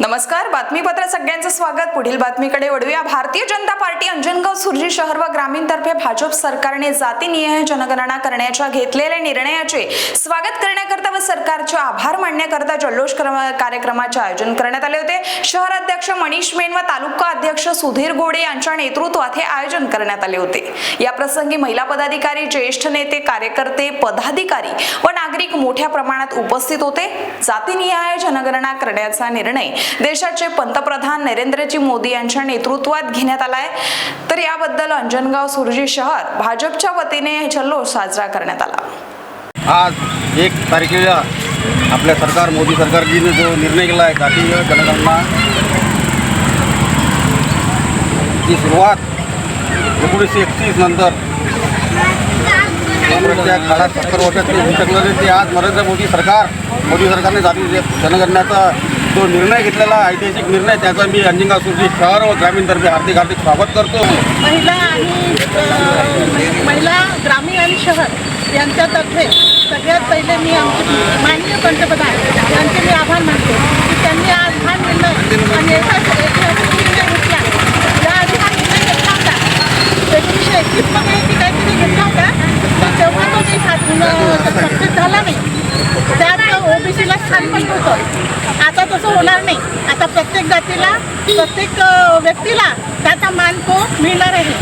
नमस्कार बातमीपत्र सगळ्यांचं स्वागत. पुढील बातमीकडे वळूया. भारतीय जनता पार्टी अंजनगाव सुरजी शहर व ग्रामीणतर्फे भाजप सरकारने जातीनिय जनगणना करण्याच्या घेतलेल्या निर्णयाचे स्वागत करण्याकरता व सरकारचे आभार मानण्याकरता जल्लोष कार्यक्रमाचे आयोजन करण्यात आले होते. शहर अध्यक्ष मनीष मेन व तालुका अध्यक्ष सुधीर गोडे यांच्या नेतृत्वात हे आयोजन करण्यात आले होते. या प्रसंगी महिला पदाधिकारी ज्येष्ठ नेते कार्यकर्ते पदाधिकारी व नागरिक मोठ्या प्रमाणात उपस्थित होते. जातीनिहाय जनगणना करण्याचा निर्णय देशाचे पंतप्रधान नरेंद्रजी मोदी यांच्या नेतृत्वात घेण्यात आलाय. तर याबद्दल अंजनगाव सुरजी शहर भाजपच्या वतीने जल्लोष साजरा करण्यात आला. आज एक तारखेला आपल्या सरकार मोदी सरकारजीने जो निर्णय केला आहे जातीय जनगणना ती सुरुवात एकोणीसशे एकतीस नंतर काँग्रेसच्या काळात सत्तर वर्षात ते होऊ शकलं ते आज नरेंद्र मोदी सरकार मोदी सरकारने जाती जनगणनाचा जो निर्णय घेतलेला ऐतिहासिक निर्णय त्याचा मी अंजिंगा सुरजी शहर व ग्रामीणतर्फे हार्दिक हार्दिक स्वागत करतो. महिला आणि महिला ग्रामीण आणि शहर यांच्यातर्फे सगळ्यात पहिले मी आमचे माननीय पंतप्रधान यांचे मी आभार मानते की त्यांनी आज हा निर्णय आणि एका ऐतिहासिक निर्णय घेतला याआधी हा निर्णय घेतला होता एकोणीसशे एकतीसमध्ये की काहीतरी घेतला होता तर तेव्हा तो काही साथ सक्सेस झाला नाही त्यात ओबीसीला स्थान पण असं होणार नाही. आता प्रत्येक जातीला प्रत्येक व्यक्तीला त्याचा मान तो मिळणार आहे